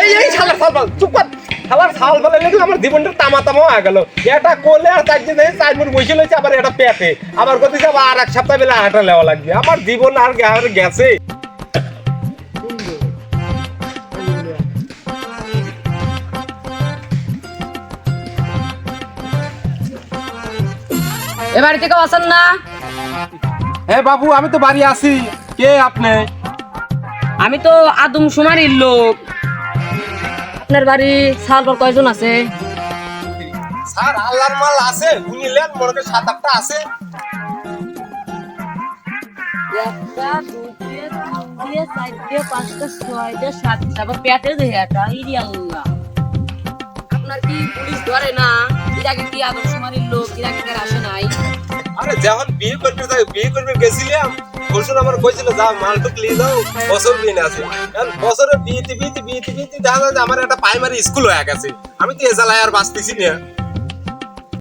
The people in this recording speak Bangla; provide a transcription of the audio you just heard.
এই এই সাল চুপ কর। শালার সাল বলে লেগে আমার জীবনটা তামা তামা হয়ে গেল। এটা কোলে আর চার দিন চার মুখ বসে লইছে আবার এটা পেটে আবার কত যাব আর এক সপ্তাহ বেলা হাঁটা লেওয়া লাগবে। আমার জীবন আর আর গেছে। এ বাড়ি থেকে আসেন না? হ্যাঁ বাবু আমি তো বাড়ি আছি। কে আপনি? আমি তো আদম সুমারির লোক। আপনার বাড়ি সালবার কয়জন আছে? স্যার আল্লাহর মাল আছে মনে সাত আটটা আছে। একটা দুটো তিনটে চারটে পাঁচটা ছয়টা সাতটা পেটে দেখাটা ইরি আল্লাহ। আপনার কি পুলিশ ধরে না? এর আগে কি আদম সুমারির লোক? এর আগে আসে? যখন বিয়ে করতে যাই বিয়ে করবে গেছিলাম, বলছিল আমার কইছিল যা, মালটুক নিয়ে যাও, বছর দিন আছে কারণ বছরে বিয়েতে বিয়েতে বিয়েতে বিয়েতে দেখা যায় আমার একটা প্রাইমারি স্কুল হয়ে গেছে। আমি তো এ জ্বালায় আর বাঁচতেছি না।